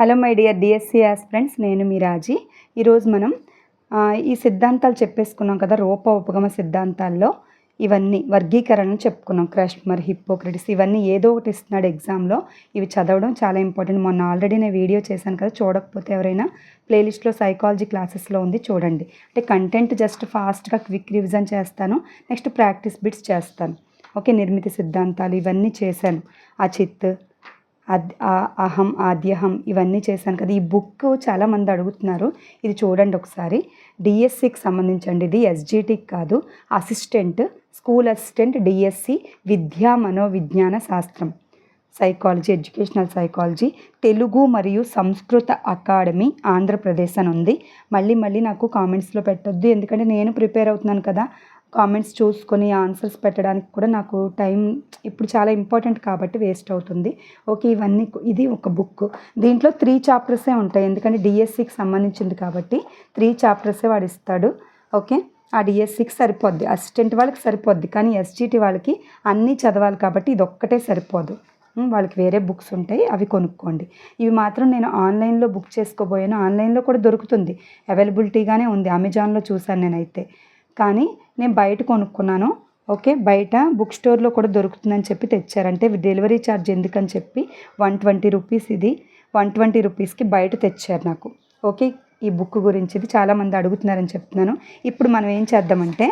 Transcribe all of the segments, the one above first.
Hello my dear DSC friends నేను మీ రాజీ. ఈరోజు మనం ఈ సిద్ధాంతాలు చెప్పేసుకున్నాం కదా రూప ఉపగమ సిద్ధాంతాల్లో ఇవన్నీ వర్గీకరణ చెప్పుకున్నాం క్రష్మర్ హిప్పోక్రటిస్ ఇవన్నీ ఏదో ఒకటి ఇస్తున్నాడు ఎగ్జామ్లో. ఇవి చదవడం చాలా ఇంపార్టెంట్. మొన్న ఆల్రెడీ నేను వీడియో చేశాను కదా చూడకపోతే ఎవరైనా ప్లేలిస్ట్లో సైకాలజీ క్లాసెస్లో ఉంది చూడండి. అంటే కంటెంట్ జస్ట్ ఫాస్ట్గా క్విక్ రివిజన్ చేస్తాను నెక్స్ట్ ప్రాక్టీస్ బిట్స్ చేస్తాను. ఓకే నిర్మిత సిద్ధాంతాలు ఇవన్నీ చేశాను. అచిత్ అహం ఆద్యహం ఇవన్నీ చేశాను కదా. ఈ బుక్ చాలామంది అడుగుతున్నారు. ఇది చూడండి ఒకసారి. డిఎస్సికి సంబంధించండి. ఇది ఎస్జిటికి కాదు. అసిస్టెంట్ స్కూల్ అసిస్టెంట్ డిఎస్సి విద్యా మనోవిజ్ఞాన శాస్త్రం. సైకాలజీ ఎడ్యుకేషనల్ సైకాలజీ తెలుగు మరియు సంస్కృత అకాడమీ ఆంధ్రప్రదేశ్ అని ఉంది. మళ్ళీ మళ్ళీ నాకు కామెంట్స్లో పెట్టొద్దు. ఎందుకంటే నేను ప్రిపేర్ అవుతున్నాను కదా. కామెంట్స్ చూసుకొని ఆన్సర్స్ పెట్టడానికి కూడా నాకు టైం ఇప్పుడు చాలా ఇంపార్టెంట్ కాబట్టి వేస్ట్ అవుతుంది. ఓకే ఇవన్నీ ఇది ఒక బుక్. దీంట్లో త్రీ చాప్టర్సే ఉంటాయి. ఎందుకంటే డిఎస్సికి సంబంధించింది కాబట్టి త్రీ చాప్టర్సే వాడు ఇస్తాడు ఓకే ఆ డిఎస్సికి సరిపోద్ది. అసిస్టెంట్ వాళ్ళకి సరిపోద్ది. కానీ ఎస్జిటి వాళ్ళకి అన్నీ చదవాలి కాబట్టి ఇది ఒక్కటే సరిపోదు వాళ్ళకి వేరే బుక్స్ ఉంటాయి. అవి కొనుక్కోండి. ఇవి మాత్రం నేను ఆన్లైన్లో బుక్ చేసుకోబోయాను. ఆన్లైన్లో కూడా దొరుకుతుంది. అవైలబిలిటీగానే ఉంది. అమెజాన్లో చూశాను నేనైతే. కానీ నేను బయట కొనుక్కున్నాను. ఓకే బయట బుక్ స్టోర్లో కూడా దొరుకుతుందని చెప్పి తెచ్చారంటే డెలివరీ ఛార్జ్ ఎందుకని చెప్పి వన్ ట్వంటీ రూపీస్ ఇది. వన్ ట్వంటీ రూపీస్కి బయట తెచ్చారు నాకు. ఓకే ఈ బుక్ గురించి ఇది చాలామంది అడుగుతున్నారని చెప్తున్నాను. ఇప్పుడు మనం ఏం చేద్దామంటే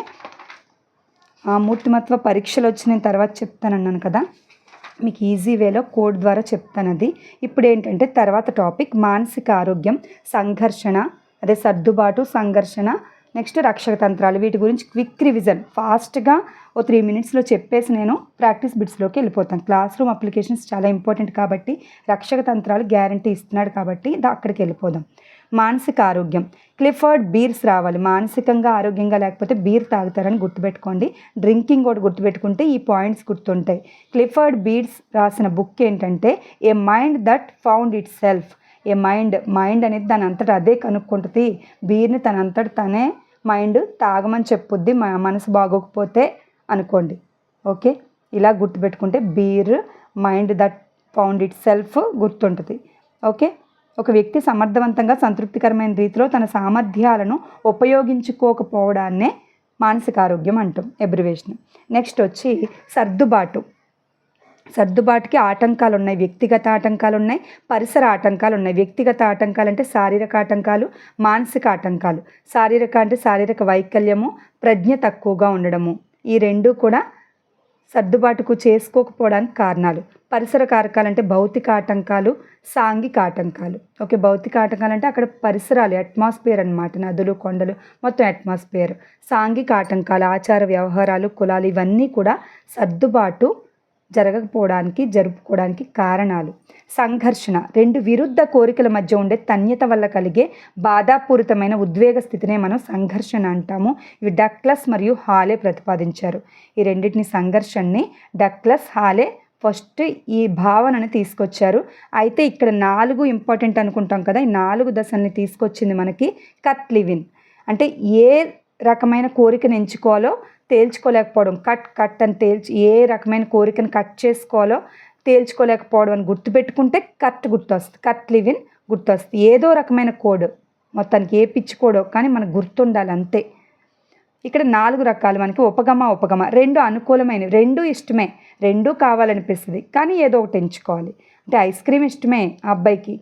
ఆ మూర్తిమత్వ పరీక్షలు వచ్చిన తర్వాత చెప్తానన్నాను కదా. మీకు ఈజీ వేలో కోడ్ ద్వారా చెప్తాను అది. ఇప్పుడు ఏంటంటే తర్వాత టాపిక్ మానసిక ఆరోగ్యం సంఘర్షణ అదే సర్దుబాటు సంఘర్షణ నెక్స్ట్ రక్షక తంత్రాలు వీటి గురించి క్విక్ రివిజన్. ఫాస్ట్గా ఓ త్రీ మినిట్స్లో చెప్పేసి నేను ప్రాక్టీస్ బిట్స్లోకి వెళ్ళిపోతాను. క్లాస్ రూమ్ అప్లికేషన్స్ చాలా ఇంపార్టెంట్ కాబట్టి రక్షక తంత్రాలు గ్యారంటీ ఇస్తున్నాడు కాబట్టి అక్కడికి వెళ్ళిపోదాం. మానసిక ఆరోగ్యం. క్లిఫర్డ్ బీర్స్ రావాలి. మానసికంగా ఆరోగ్యంగా లేకపోతే బీర్ తాగుతారని గుర్తుపెట్టుకోండి. డ్రింకింగ్ కూడా గుర్తుపెట్టుకుంటే ఈ పాయింట్స్ గుర్తుంటాయి. క్లిఫర్డ్ బీర్స్ రాసిన బుక్ ఏంటంటే a mind that found itself a mind mind అనేది దాని అంతటా అదే కనుక్కుంటుంది. బీర్ని తనంతట తనే మైండ్ తాగమని చెప్పుద్ది మా మనసు బాగోకపోతే అనుకోండి. ఓకే? ఇలా గుర్తుపెట్టుకుంటే Beers mind that found itself గుర్తుంటుంది. ఓకే? ఒక వ్యక్తి సమర్థవంతంగా సంతృప్తికరమైన రీతిలో తన సామర్థ్యాలను ఉపయోగించుకోకపోవడాన్నే మానసిక ఆరోగ్యం అంటాం ఎబ్రివేషన్. నెక్స్ట్ వచ్చి సర్దుబాటు. సర్దుబాటుకి ఆటంకాలు ఉన్నాయి వ్యక్తిగత ఆటంకాలు ఉన్నాయి పరిసర ఆటంకాలు ఉన్నాయి వ్యక్తిగత ఆటంకాలు అంటే శారీరక ఆటంకాలు మానసిక ఆటంకాలు. శారీరక అంటే శారీరక వైకల్యము ప్రజ్ఞ తక్కువగా ఉండడము. ఈ రెండు కూడా సర్దుబాటుకు చేసుకోకపోవడానికి కారణాలు. పరిసర కారకాలు అంటే భౌతిక ఆటంకాలు సాంఘిక ఆటంకాలు. ఓకే భౌతిక ఆటంకాలు అంటే అక్కడ పరిసరాలు అట్మాస్ఫియర్ అనమాట నదులు కొండలు మొత్తం అట్మాస్ఫియర్ సాంఘిక ఆటంకాలు ఆచార వ్యవహారాలు కులాలు ఇవన్నీ కూడా సర్దుబాటు జరగకపోవడానికి జరుపుకోవడానికి కారణాలు. సంఘర్షణ. రెండు విరుద్ధ కోరికల మధ్య ఉండే తన్యత వల్ల కలిగే బాధాపూరితమైన ఉద్వేగ స్థితినే మనం సంఘర్షణ అంటాము. ఇవి డక్లస్ మరియు హాలే ప్రతిపాదించారు. ఈ రెండింటిని సంఘర్షణని డక్లస్ హాలే ఫస్ట్ ఈ భావనని తీసుకొచ్చారు. అయితే ఇక్కడ నాలుగు ఇంపార్టెంట్ అనుకుంటాం కదా ఈ నాలుగు దశల్ని తీసుకొచ్చింది మనకి కట్ లివిన్ అంటే ఏ రకమైన కోరికను ఎంచుకోవాలో తేల్చుకోలేకపోవడం కట్ కట్ అని తేల్చి ఏ రకమైన కోరికను కట్ చేసుకోవాలో తేల్చుకోలేకపోవడం అని గుర్తుపెట్టుకుంటే కట్ గుర్తొస్తుంది కట్ లివిన్ గుర్తొస్తుంది. ఏదో రకమైన కోడ్ మొత్తానికి ఏ పిచ్చి కోడో కానీ మనకు గుర్తుండాలి అంతే. ఇక్కడ నాలుగు రకాలు మనకి ఉపగమ ఉపగమ రెండు అనుకూలమైనవి రెండు ఇష్టమే రెండు కావాలనిపిస్తుంది. కానీ ఏదో ఒకటి ఎంచుకోవాలి. అంటే ఐస్ క్రీమ్ ఇష్టమే ఆ అబ్బాయికి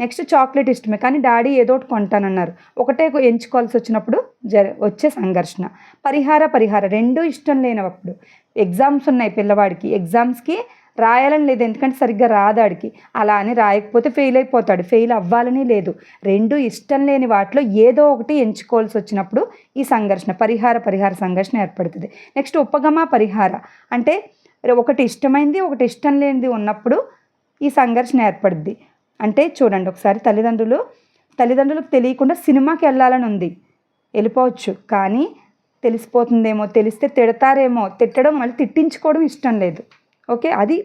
నెక్స్ట్ చాక్లెట్ ఇష్టమే కానీ డాడీ ఏదో ఒకటి కొంటానన్నారు. ఒకటే ఎంచుకోవాల్సి వచ్చినప్పుడు జర వచ్చే సంఘర్షణ. పరిహార పరిహార రెండు ఇష్టం లేనప్పుడు. ఎగ్జామ్స్ ఉన్నాయి పిల్లవాడికి ఎగ్జామ్స్కి రాయాలని లేదు ఎందుకంటే సరిగ్గా రాదాడికి అలా అని రాయకపోతే ఫెయిల్ అయిపోతాడు ఫెయిల్ అవ్వాలని లేదు. రెండు ఇష్టం లేని వాటిలో ఏదో ఒకటి ఎంచుకోవాల్సి వచ్చినప్పుడు ఈ సంఘర్షణ పరిహార పరిహార సంఘర్షణ ఏర్పడుతుంది. నెక్స్ట్ ఉపగమ పరిహార. అంటే ఒకటి ఇష్టమైంది ఒకటి ఇష్టం లేనిది ఉన్నప్పుడు ఈ సంఘర్షణ ఏర్పడుద్ది. అంటే చూడండి ఒకసారి తల్లిదండ్రులు తల్లిదండ్రులకు తెలియకుండా సినిమాకి వెళ్ళాలని ఉంది. వెళ్ళిపోవచ్చు. కానీ తెలిసిపోతుందేమో తెలిస్తే తిడతారేమో తిట్టడం మళ్ళీ తిట్టించుకోవడం ఇష్టం లేదు. ఓకే? అది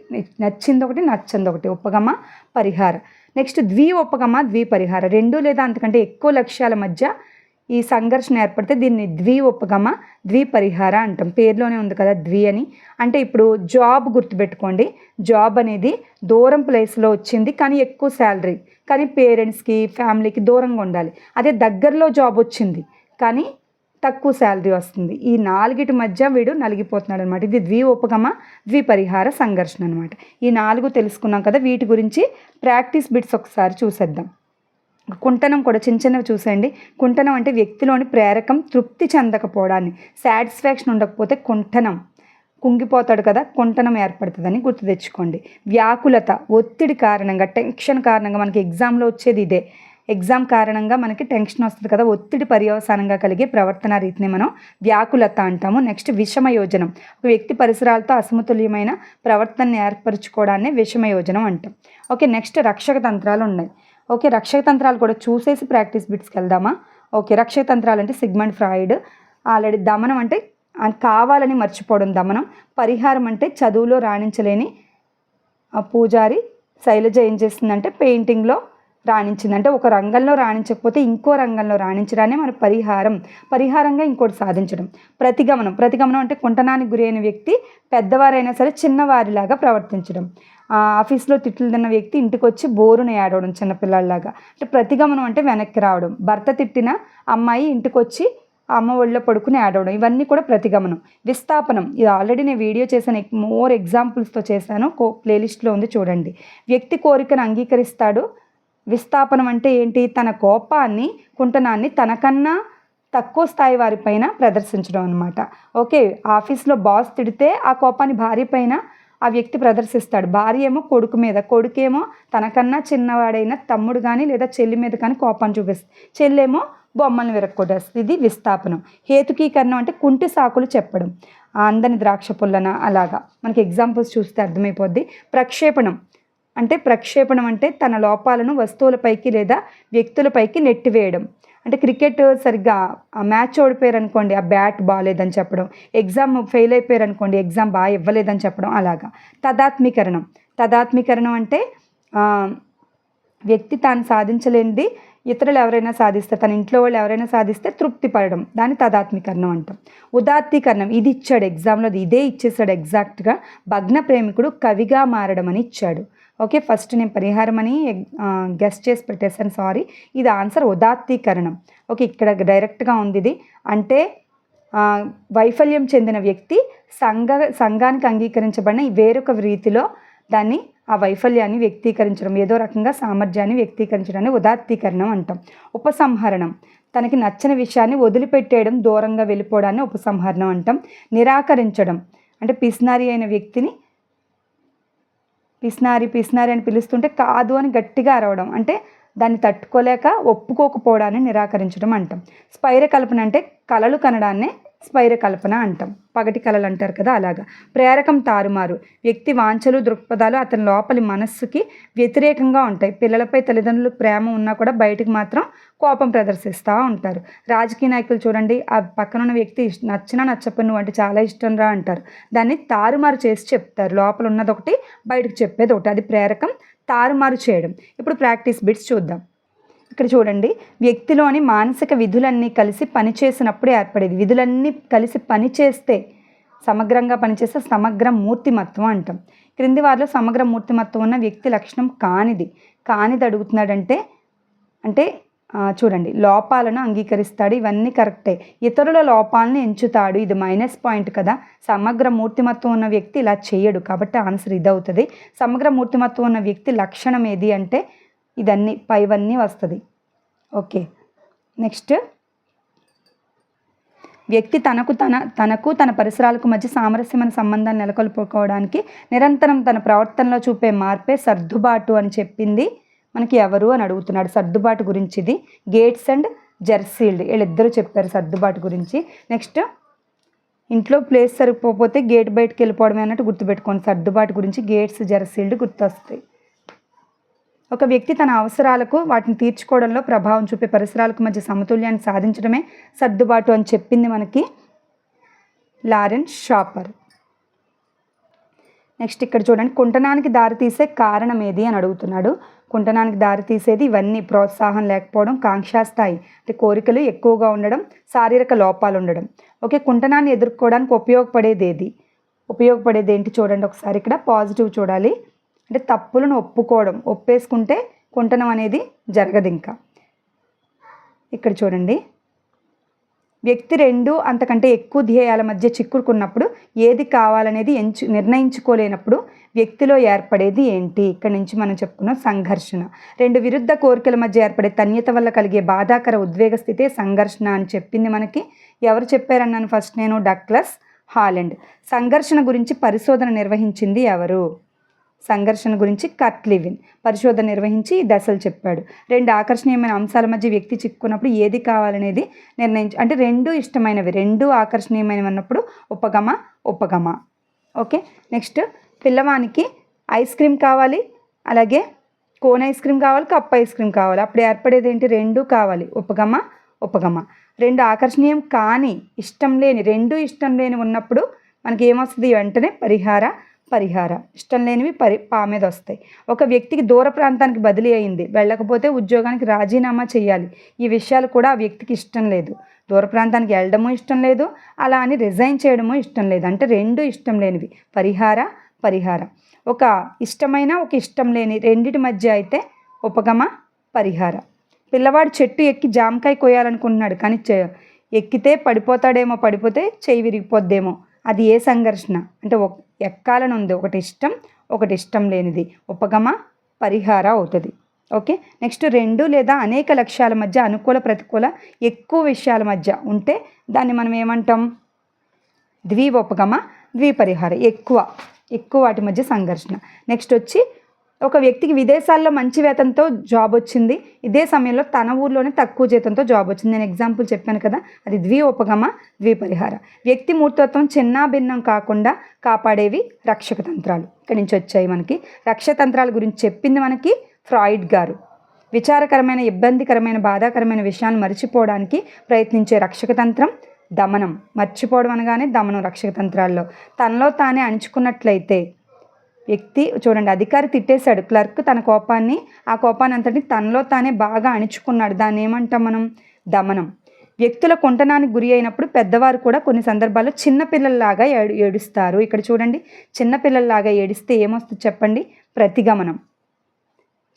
నచ్చింది ఒకటి నచ్చింది ఒకటి ఉపగమ పరిహార. నెక్స్ట్ ద్వి ఉపగమ ద్వి పరిహార. రెండు లేదా అంతకంటే ఎక్కువ లక్ష్యాల మధ్య ఈ సంఘర్షణ ఏర్పడితే దీన్ని ద్వి ఉపగమ ద్వి పరిహార అంటాం. పేరులోనే ఉంది కదా ద్వి అని. అంటే ఇప్పుడు జాబ్ గుర్తుపెట్టుకోండి. జాబ్ అనేది దూరం ప్లేస్లో వచ్చింది కానీ ఎక్కువ శాలరీ. కానీ పేరెంట్స్కి ఫ్యామిలీకి దూరంగా ఉండాలి. అదే దగ్గరలో జాబ్ వచ్చింది కానీ తక్కువ శాలరీ వస్తుంది. ఈ నాలుగిటి మధ్య వీడు నలిగిపోతున్నాడు అనమాట ఇది ద్వి ఉపగమ ద్విపరిహార సంఘర్షణ అనమాట ఈ నాలుగు తెలుసుకున్నాం కదా వీటి గురించి ప్రాక్టీస్ బిట్స్ ఒకసారి చూసేద్దాం. కుంటనం కూడా చిన్న చిన్నవి చూసేయండి. కుంటనం అంటే వ్యక్తిలోని ప్రేరకం తృప్తి చెందకపోవడాన్ని. సాటిస్ఫాక్షన్ ఉండకపోతే కుంటనం. కుంగిపోతాడు కదా కుంటనం ఏర్పడుతుందని గుర్తు తెచ్చుకోండి. వ్యాకులత ఒత్తిడి కారణంగా టెన్షన్ కారణంగా మనకి ఎగ్జామ్లో వచ్చేది ఇదే. ఎగ్జామ్ కారణంగా మనకి టెన్షన్ వస్తుంది కదా ఒత్తిడి పర్యవసానంగా కలిగే ప్రవర్తన రీతిని మనం వ్యాకులత అంటాము. నెక్స్ట్ విషమ యోజనం ఒక వ్యక్తి పరిసరాలతో అసమతుల్యమైన ప్రవర్తనని ఏర్పరచుకోవడాన్ని విషమ యోజనం అంటాం. ఓకే నెక్స్ట్ రక్షక తంత్రాలు ఉన్నాయి. ఓకే రక్షక తంత్రాలు కూడా చూసేసి ప్రాక్టీస్ బిట్స్కి వెళ్దామా? ఓకే రక్షక తంత్రాలు అంటే సిగ్మండ్ ఫ్రాయిడ్. ఆల్రెడీ దమనం అంటే కావాలని మర్చిపోవడం దమనం. పరిహారం అంటే చదువులో రాణించలేని పూజారి శైలజ ఏం చేసిందంటే పెయింటింగ్లో రాణించింది అంటే ఒక రంగంలో రాణించకపోతే ఇంకో రంగంలో రాణించడానే మన పరిహారం. పరిహారంగా ఇంకోటి సాధించడం. ప్రతిగమనం. ప్రతిగమనం అంటే కుంటనానికి గురైన వ్యక్తి పెద్దవారైనా సరే చిన్నవారిలాగా ప్రవర్తించడం. ఆఫీస్లో తిట్లు తిన్న వ్యక్తి ఇంటికి వచ్చి బోరుని ఏడవడం చిన్నపిల్లల్లాగా. అంటే ప్రతిగమనం అంటే వెనక్కి రావడం. భర్త తిట్టిన అమ్మాయి ఇంటికి వచ్చి అమ్మ ఒళ్ళో పడుకుని ఆడవడం ఇవన్నీ కూడా ప్రతిగమనం. విస్థాపనం ఇది ఆల్రెడీ నేను వీడియో చేశాను. మోర్ ఎగ్జాంపుల్స్తో చేశాను. కో ప్లేలిస్ట్లో ఉంది చూడండి. వ్యక్తి కోరికను అంగీకరిస్తాడు. విస్థాపనం అంటే ఏంటి? తన కోపాన్ని కుంటనాన్ని తనకన్నా తక్కువ స్థాయి వారిపైన ప్రదర్శించడం అనమాట ఓకే ఆఫీస్లో బాస్ తిడితే ఆ కోపాన్ని భార్య పైన ఆ వ్యక్తి ప్రదర్శిస్తాడు. భార్య ఏమో కొడుకు మీద కొడుకేమో తనకన్నా చిన్నవాడైన తమ్ముడు కానీ లేదా చెల్లి మీద కానీ కోపాన్ని చూపిస్తుంది చెల్లేమో బొమ్మల్ని విరక్కొట్టేస్తుంది ఇది విస్థాపనం. హేతుకీకరణం అంటే కుంటి సాకులు చెప్పడం. అందని ద్రాక్ష పుల్లన అలాగా. మనకి ఎగ్జాంపుల్స్ చూస్తే అర్థమైపోద్ది. ప్రక్షేపణం. అంటే ప్రక్షేపణం అంటే తన లోపాలను వస్తువులపైకి లేదా వ్యక్తులపైకి నెట్టివేయడం. అంటే క్రికెట్ సరిగ్గా ఆ మ్యాచ్ ఓడిపోయారు అనుకోండి ఆ బ్యాట్ బాగాలేదని చెప్పడం ఎగ్జామ్ ఫెయిల్ అయిపోయారు అనుకోండి ఎగ్జామ్ బాగా ఇవ్వలేదని చెప్పడం అలాగా. తదాత్మీకరణం. తదాత్మీకరణం అంటే వ్యక్తి తాను సాధించలేనిది ఇతరులు ఎవరైనా సాధిస్తే తన ఇంట్లో వాళ్ళు ఎవరైనా సాధిస్తే తృప్తి పడడం దాన్ని తదాత్మీకరణం అంటాం. ఉదాత్తీకరణం. ఇది ఇచ్చాడు ఎగ్జామ్లో ఇదే ఇచ్చేసాడు ఎగ్జాక్ట్గా. భగ్న ప్రేమికుడు కవిగా మారడం అని ఇచ్చాడు. ఓకే ఫస్ట్ నేను పరిహారం అని గెస్ట్ చేసి పెట్టేశాను సారీ ఇది ఆన్సర్ ఉదాత్తీకరణం. ఓకే ఇక్కడ డైరెక్ట్గా ఉంది ఇది. అంటే వైఫల్యం చెందిన వ్యక్తి సంఘ సంఘానికి అంగీకరించబడిన వేరొక రీతిలో దాన్ని ఆ వైఫల్యాన్ని వ్యక్తీకరించడం ఏదో రకంగా సామర్థ్యాన్ని వ్యక్తీకరించడాన్ని ఉదాత్తీకరణం అంటాం. ఉపసంహరణం. తనకి నచ్చని విషయాన్ని వదిలిపెట్టేయడం దూరంగా వెళ్ళిపోవడాన్ని ఉపసంహరణం అంటాం. నిరాకరించడం. అంటే పిసినారి అయిన వ్యక్తిని పిస్నారి పిసినారి అని పిలుస్తుంటే కాదు అని గట్టిగా అరవడం. అంటే దాన్ని తట్టుకోలేక ఒప్పుకోకపోవడాన్ని నిరాకరించడం అంటాం. స్పైర కల్పన అంటే కళలు కనడాన్నే స్పైర కల్పన అంటాం. పగటి కళలు అంటారు కదా అలాగా. ప్రేరకం తారుమారు. వ్యక్తి వాంఛలు దృక్పథాలు అతని లోపలి మనస్సుకి వ్యతిరేకంగా ఉంటాయి. పిల్లలపై తల్లిదండ్రులు ప్రేమ ఉన్నా కూడా బయటకు మాత్రం కోపం ప్రదర్శిస్తూ ఉంటారు. రాజకీయ నాయకులు చూడండి ఆ పక్కన ఉన్న వ్యక్తి నచ్చినా నచ్చపని నువ్వు అంటే చాలా ఇష్టం రా అంటారు. దాన్ని తారుమారు చేసి చెప్తారు. లోపల ఉన్నది ఒకటి బయటకు చెప్పేది ఒకటి అది ప్రేరకం తారుమారు చేయడం. ఇప్పుడు ప్రాక్టీస్ బిట్స్ చూద్దాం. ఇక్కడ చూడండి. వ్యక్తిలోని మానసిక విధులన్నీ కలిసి పనిచేసినప్పుడు ఏర్పడేది. విధులన్నీ కలిసి పనిచేస్తే సమగ్రంగా పనిచేస్తే సమగ్ర మూర్తిమత్వం అంటాం. క్రింది వారిలో సమగ్ర మూర్తిమత్వం ఉన్న వ్యక్తి లక్షణం కానిది. కానిది అడుగుతున్నాడంటే అంటే చూడండి. లోపాలను అంగీకరిస్తాడు. ఇవన్నీ కరెక్టే. ఇతరుల లోపాలను ఎంచుతాడు. ఇది మైనస్ పాయింట్ కదా. సమగ్ర మూర్తిమత్వం ఉన్న వ్యక్తి ఇలా చేయడు. కాబట్టి ఆన్సర్ ఇది అవుతుంది సమగ్ర మూర్తిమత్వం ఉన్న వ్యక్తి లక్షణం ఏది అంటే ఇదన్నీ పైవన్నీ వస్తుంది. ఓకే. నెక్స్ట్. వ్యక్తి తనకు తన తనకు తన పరిసరాలకు మధ్య సామరస్యమైన సంబంధాన్ని నెలకొల్పుకోవడానికి నిరంతరం తన ప్రవర్తనలో చూపే మార్పే సర్దుబాటు అని చెప్పింది మనకి ఎవరు అని అడుగుతున్నాడు. సర్దుబాటు గురించి ఇది. గేట్స్ అండ్ జెర్సీల్డ్ వీళ్ళిద్దరూ చెప్పారు సర్దుబాటు గురించి. నెక్స్ట్. ఇంట్లో ప్లేస్ సరిపోతే గేట్ బయటకు వెళ్ళిపోవడమే అన్నట్టు గుర్తుపెట్టుకోండి. సర్దుబాటు గురించి గేట్స్ జెర్సీల్డ్ గుర్తొస్తాయి. ఒక వ్యక్తి తన అవసరాలకు వాటిని తీర్చుకోవడంలో ప్రభావం చూపే పరిసరాలకు మధ్య సమతుల్యాన్ని సాధించడమే సర్దుబాటు అని చెప్పింది మనకి లారెన్ షాపర్. నెక్స్ట్ ఇక్కడ చూడండి కుంటనానికి దారి తీసే కారణం ఏది? అని అడుగుతున్నాడు. కుంటనానికి దారి తీసేది ఇవన్నీ ప్రోత్సాహం లేకపోవడం కాంక్షాస్థాయి. అంటే కోరికలు ఎక్కువగా ఉండడం శారీరక లోపాలు ఉండడం. ఓకే కుంటనాన్ని ఎదుర్కోవడానికి ఉపయోగపడేది ఏది ఉపయోగపడేది ఏంటి చూడండి ఒకసారి ఇక్కడ పాజిటివ్ చూడాలి. అంటే తప్పులను ఒప్పుకోవడం ఒప్పేసుకుంటే కుంటనం అనేది జరగదు ఇంకా. ఇక్కడ చూడండి. వ్యక్తి రెండు అంతకంటే ఎక్కువ ధ్యేయాల మధ్య చిక్కుకున్నప్పుడు ఏది కావాలనేది ఎంచు నిర్ణయించుకోలేనప్పుడు వ్యక్తిలో ఏర్పడేది ఏంటి? ఇక్కడ నుంచి మనం చెప్పుకున్నాం సంఘర్షణ. రెండు విరుద్ధ కోరికల మధ్య ఏర్పడే తన్యత వల్ల కలిగే బాధాకర ఉద్వేగ స్థితే సంఘర్షణ అని చెప్పింది మనకి. ఎవరు చెప్పారన్నాను ఫస్ట్ నేను? Douglas Holland. సంఘర్షణ గురించి పరిశోధన నిర్వహించింది ఎవరు? సంఘర్షణ గురించి కట్ లివిన్ పరిశోధన నిర్వహించి ఈ దశలు చెప్పాడు. రెండు ఆకర్షణీయమైన అంశాల మధ్య వ్యక్తి చిక్కున్నప్పుడు ఏది కావాలనేది నిర్ణయించు అంటే రెండు ఇష్టమైనవి రెండు ఆకర్షణీయమైనవి అన్నప్పుడు ఉపగమ ఉపగమ. ఓకే? నెక్స్ట్ పిల్లవానికి ఐస్ క్రీమ్ కావాలి అలాగే కోన్ ఐస్ క్రీమ్ కావాలి కప్ ఐస్ క్రీమ్ కావాలి. అప్పుడు ఏర్పడేది ఏంటి? రెండు కావాలి ఉపగమ ఉపగమ. రెండు ఆకర్షణీయం కానీ ఇష్టం లేని రెండు ఇష్టం లేని ఉన్నప్పుడు మనకి ఏమొస్తుంది వెంటనే పరిహార పరిహార. ఇష్టం లేనివి పరి పా మీద వస్తాయి. ఒక వ్యక్తికి దూర ప్రాంతానికి బదిలీ అయింది. వెళ్ళకపోతే ఉద్యోగానికి రాజీనామా చేయాలి. ఈ విషయాలు కూడా ఆ వ్యక్తికి ఇష్టం లేదు. దూర ప్రాంతానికి వెళ్ళడము ఇష్టం లేదు. అలా అని రిజైన్ చేయడము ఇష్టం లేదు. అంటే రెండు ఇష్టం లేనివి. పరిహార పరిహార. ఒక ఇష్టమైన ఒక ఇష్టం లేని రెండిటి మధ్య అయితే ఉపగమ పరిహార. పిల్లవాడు చెట్టు ఎక్కి జామకాయ కోయాలనుకుంటున్నాడు కానీ ఎక్కితే పడిపోతాడేమో పడిపోతే చేయి విరిగిపోద్దేమో. అది ఏ సంఘర్షణ? అంటే ఎక్కాలనుంది. ఉంది ఒకటి ఇష్టం ఒకటి ఇష్టం లేనిది. ఉపగమ పరిహార అవుతుంది. ఓకే? నెక్స్ట్ రెండు లేదా అనేక లక్ష్యాల మధ్య అనుకూల ప్రతికూల ఎక్కువ విషయాల మధ్య ఉంటే దాన్ని మనం ఏమంటాం? ద్విపగమ ద్విపరిహార. ఎక్కువ ఎక్కువ వాటి మధ్య సంఘర్షణ. నెక్స్ట్ వచ్చి ఒక వ్యక్తికి విదేశాల్లో మంచి వేతనంతో జాబ్ వచ్చింది. ఇదే సమయంలో తన ఊర్లోనే తక్కువ జీతంతో జాబ్ వచ్చింది. నేను ఎగ్జాంపుల్ చెప్పాను కదా అది ద్వి ఉపగమ ద్విపరిహార. వ్యక్తి మూర్తత్వం చిన్న భిన్నం కాకుండా కాపాడేవి రక్షక తంత్రాలు. ఇక్కడి నుంచి వచ్చాయి మనకి. రక్షతంత్రాల గురించి చెప్పింది మనకి ఫ్రాయిడ్ గారు. విచారకరమైన ఇబ్బందికరమైన బాధాకరమైన విషయాలు మర్చిపోవడానికి ప్రయత్నించే రక్షక తంత్రం దమనం. మర్చిపోవడం అనగానే దమనం రక్షక తంత్రాల్లో. తనలో తానే అణుచుకున్నట్లయితే వ్యక్తి చూడండి అధికారి తిట్టేశాడు. క్లర్క్ తన కోపాన్ని ఆ కోపాన్ని అంతటి తనలో తానే బాగా అణుచుకున్నాడు. దాన్ని ఏమంటాం మనం? దమనం. వ్యక్తుల కుంటనానికి గురి అయినప్పుడు పెద్దవారు కూడా కొన్ని సందర్భాల్లో చిన్నపిల్లల్లాగా ఏడు ఏడుస్తారు. ఇక్కడ చూడండి చిన్నపిల్లల్లాగా ఏడిస్తే ఏమొస్తుంది చెప్పండి? ప్రతిగమనం.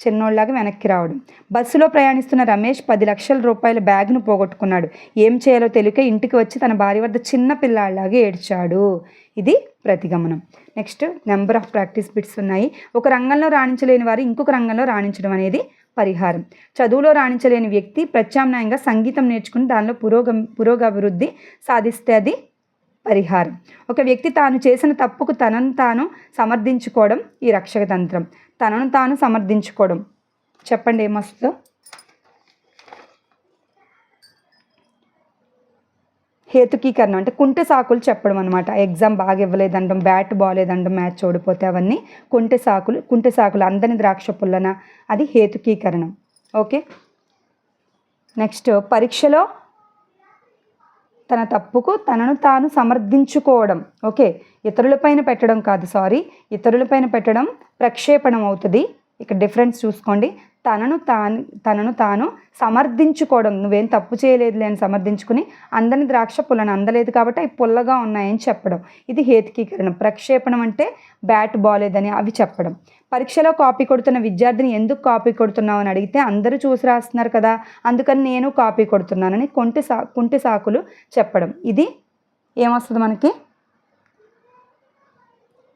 చిన్నోళ్ళలాగా వెనక్కి రావడం. బస్సులో ప్రయాణిస్తున్న రమేష్ పది లక్షల రూపాయల బ్యాగ్ను పోగొట్టుకున్నాడు. ఏం చేయాలో తెలియక ఇంటికి వచ్చి తన భార్య వద్ద చిన్న పిల్లాడిలాగా ఏడ్చాడు. ఇది ప్రతిగమనం. Next number of practice bits ఉన్నాయి. ఒక రంగంలో రాణించలేని వారు ఇంకొక రంగంలో రాణించడం అనేది పరిహారం. చదువులో రాణించలేని వ్యక్తి ప్రత్యామ్నాయంగా సంగీతం నేర్చుకుని దానిలో పురోగ పురోగభివృద్ధి సాధిస్తే అది పరిహారం. ఒక వ్యక్తి తాను చేసిన తప్పుకు తనను తాను సమర్థించుకోవడం ఈ రక్షక తంత్రం. తనను తాను సమర్థించుకోవడం. చెప్పండి ఏమొస్తుందో హేతుకీకరణ అంటే కుంటె సాకులు చెప్పడం అనమాట ఎగ్జామ్ బాగా ఇవ్వలేదండం బ్యాట్ బాగాలేదండం మ్యాచ్ ఓడిపోతే అవన్నీ కుంటె సాకులు కుంటె సాకులు అందని ద్రాక్ష పుల్లన? అది హేతుకీకరణం. ఓకే? నెక్స్ట్ పరీక్షలో తన తప్పుకు తనను తాను సమర్థించుకోవడం. ఓకే ఇతరులపైన పెట్టడం కాదు సారీ. ఇతరులపైన పెట్టడం ప్రక్షేపణం అవుతుంది ఇక్కడ డిఫరెన్స్ చూసుకోండి. తనను తాను తనను తాను సమర్థించుకోవడం. నువ్వేం తప్పు చేయలేదులే అని సమర్థించుకుని అందని ద్రాక్ష పుల్లను అందలేదు కాబట్టి అవి పుల్లగా ఉన్నాయని చెప్పడం. ఇది హేతుకీకరణం. ప్రక్షేపణం అంటే బ్యాట్ బాలేదని అవి చెప్పడం. పరీక్షలో కాపీ కొడుతున్న విద్యార్థిని ఎందుకు కాపీ కొడుతున్నావు అని అడిగితే అందరూ చూసి రాస్తున్నారు కదా అందుకని నేను కాపీ కొడుతున్నానని కొంటి సా కుంటి సాకులు చెప్పడం. ఇది ఏమొస్తుంది మనకి?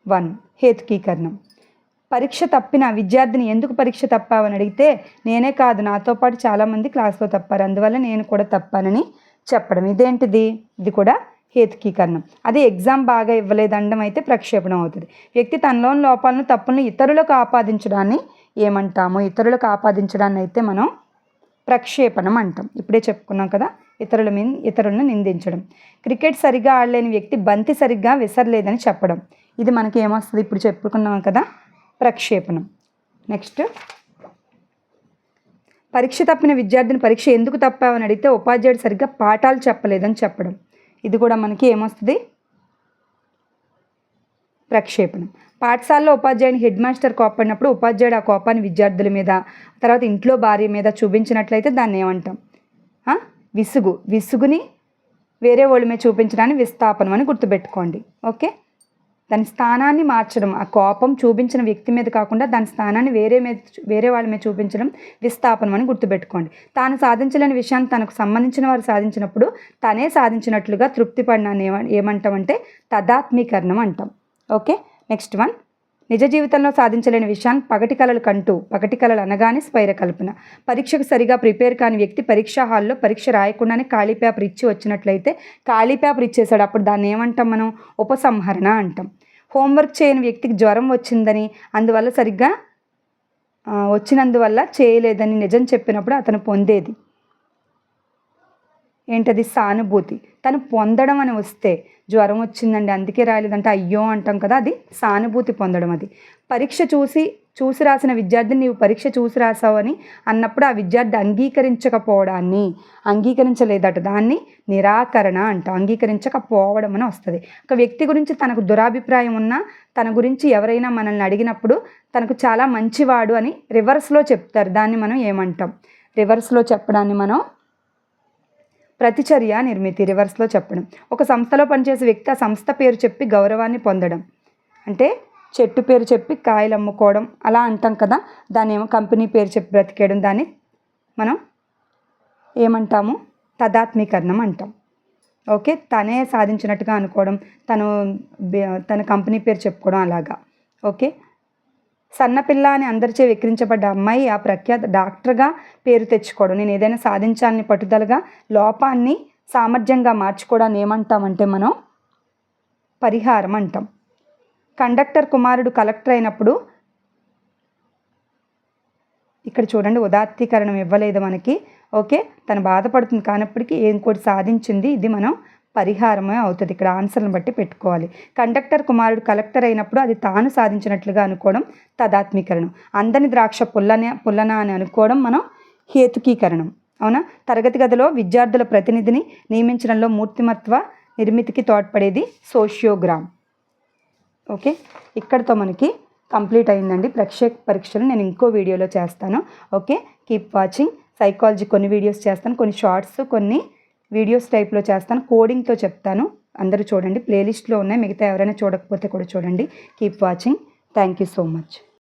వన్. హేతుకీకరణం. పరీక్ష తప్పిన విద్యార్థిని ఎందుకు పరీక్ష తప్పావని అడిగితే నేనే కాదు నాతో పాటు చాలామంది క్లాస్లో తప్పారు. అందువల్ల నేను కూడా తప్పానని చెప్పడం. ఇదేంటిది? ఇది కూడా హేతుకీకరణం. అదే ఎగ్జామ్ బాగా ఇవ్వలేదండం అయితే ప్రక్షేపణం అవుతుంది. వ్యక్తి తనలోని లోపాలను తప్పులను ఇతరులకు ఆపాదించడాన్ని ఏమంటాము? ఇతరులకు ఆపాదించడాన్ని అయితే మనం ప్రక్షేపణం అంటాం. ఇప్పుడే చెప్పుకున్నాం కదా ఇతరుల మీద ఇతరులను నిందించడం. క్రికెట్ సరిగ్గా ఆడలేని వ్యక్తి బంతి సరిగ్గా విసరలేదని చెప్పడం. ఇది మనకి ఏమొస్తుంది ఇప్పుడు చెప్పుకున్నాం కదా ప్రక్షేపణం. నెక్స్ట్. పరీక్ష తప్పిన విద్యార్థిని పరీక్ష ఎందుకు తప్పావని అడిగితే ఉపాధ్యాయుడు సరిగ్గా పాఠాలు చెప్పలేదని చెప్పడం. ఇది కూడా మనకి ఏమొస్తుంది? ప్రక్షేపణం. పాఠశాలలో ఉపాధ్యాయుని హెడ్ మాస్టర్ కోపడినప్పుడు ఉపాధ్యాయుడు ఆ కోపాన్ని విద్యార్థుల మీద తర్వాత ఇంట్లో భార్య మీద చూపించినట్లయితే దాన్ని ఏమంటాం? విసుగు. విసుగుని వేరే వాళ్ళ మీద చూపించడానికి విస్థాపనం అని గుర్తుపెట్టుకోండి. ఓకే? దాని స్థానాన్ని మార్చడం ఆ కోపం చూపించిన వ్యక్తి మీద కాకుండా దాని స్థానాన్ని వేరే మీద వేరే వాళ్ళ మీద చూపించడం విస్థాపనం అని గుర్తుపెట్టుకోండి. తాను సాధించలేని విషయాన్ని తనకు సంబంధించిన వారు సాధించినప్పుడు తనే సాధించినట్లుగా తృప్తి పడినాన్ని ఏమ ఏమంటామంటే తదాత్మీకరణం అంటాం. ఓకే? Next one. నిజ జీవితంలో సాధించలేని విషయాన్ని పగటి కళలు కంటూ పగటి కళలు అనగానే స్పైర కల్పన. పరీక్షకు సరిగా ప్రిపేర్ కాని వ్యక్తి పరీక్షా హాల్లో పరీక్ష రాయకుండానే ఖాళీ పేపర్ ఇచ్చి వచ్చినట్లయితే ఖాళీ పేపర్ ఇచ్చేసాడు అప్పుడు దాన్ని ఏమంటాం మనం? ఉపసంహరణ అంటాం. హోంవర్క్ చేయని వ్యక్తికి జ్వరం వచ్చిందని అందువల్ల సరిగ్గా వచ్చినందువల్ల చేయలేదని నిజం చెప్పినప్పుడు అతను పొందేది. ఏంటది సానుభూతి? తను పొందడం అని వస్తే జ్వరం వచ్చిందండి అందుకే రాయలేదంటే అయ్యో అంటాం కదా అది సానుభూతి పొందడం అది. పరీక్ష చూసి చూసి రాసిన విద్యార్థిని నీవు పరీక్ష చూసి రాసావని అన్నప్పుడు ఆ విద్యార్థి అంగీకరించకపోవడాన్ని అంగీకరించలేదట. దాన్ని నిరాకరణ అంటాం అంగీకరించకపోవడం అని వస్తుంది. ఒక వ్యక్తి గురించి తనకు దురాభిప్రాయం ఉన్నా తన గురించి ఎవరైనా మనల్ని అడిగినప్పుడు తనకు చాలా మంచివాడు అని రివర్స్లో చెప్తారు. దాన్ని మనం ఏమంటాం? రివర్స్లో చెప్పడాన్ని మనం ప్రతిచర్య నిర్మితి రివర్స్లో చెప్పడం. ఒక సంస్థలో పనిచేసే వ్యక్తి ఆ సంస్థ పేరు చెప్పి గౌరవాన్ని పొందడం. అంటే చెట్టు పేరు చెప్పి కాయలు అమ్ముకోవడం అలా అంటాం కదా. దాన్ని ఏమో కంపెనీ పేరు చెప్పి బ్రతికేయడం. దాన్ని మనం ఏమంటాము? తదాత్మీకరణం అంటాం. ఓకే? తనే సాధించినట్టుగా అనుకోవడం తను తన కంపెనీ పేరు చెప్పుకోవడం అలాగా. ఓకే? సన్నపిల్ల అని అందరిచే విక్రించబడ్డ అమ్మాయి ఆ ప్రఖ్యాత డాక్టర్గా పేరు తెచ్చుకోవడం. నేను ఏదైనా సాధించాలని పట్టుదలగా లోపాన్ని సామర్థ్యంగా మార్చుకోవడాన్ని ఏమంటామంటే మనం? పరిహారం అంటాం. కండక్టర్ కుమారుడు కలెక్టర్ అయినప్పుడు ఇక్కడ చూడండి ఉదాత్తీకరణం ఇవ్వలేదు మనకి. ఓకే తను బాధపడుతుంది. కానప్పటికీ ఇంకోటి సాధించింది? ఇది మనం పరిహారమే అవుతుంది. ఇక్కడ ఆన్సర్ని బట్టి పెట్టుకోవాలి. కండక్టర్ కుమారుడు కలెక్టర్ అయినప్పుడు అది తాను సాధించినట్లుగా అనుకోవడం తదాత్మీకరణం. అందని ద్రాక్ష పుల్లనే పుల్లన అని అనుకోవడం మనం హేతుకీకరణం. అవునా? తరగతి గదిలో విద్యార్థుల ప్రతినిధిని నియమించడంలో మూర్తిమత్వ నిర్మితికి తోడ్పడేది సోషియోగ్రామ్. ఓకే? ఇక్కడితో మనకి కంప్లీట్ అయిందండి. ప్రక్షేక పరీక్షలు నేను ఇంకో వీడియోలో చేస్తాను. ఓకే? Keep watching. సైకాలజీ కొన్ని వీడియోస్ చేస్తాను. కొన్ని షార్ట్స్ కొన్ని వీడియోస్ టైప్లో చేస్తాను కోడింగ్తో చెప్తాను. అందరూ చూడండి ప్లేలిస్ట్లో ఉన్నాయి మిగతా ఎవరైనా చూడకపోతే కూడా చూడండి. Keep watching. Thank you so much.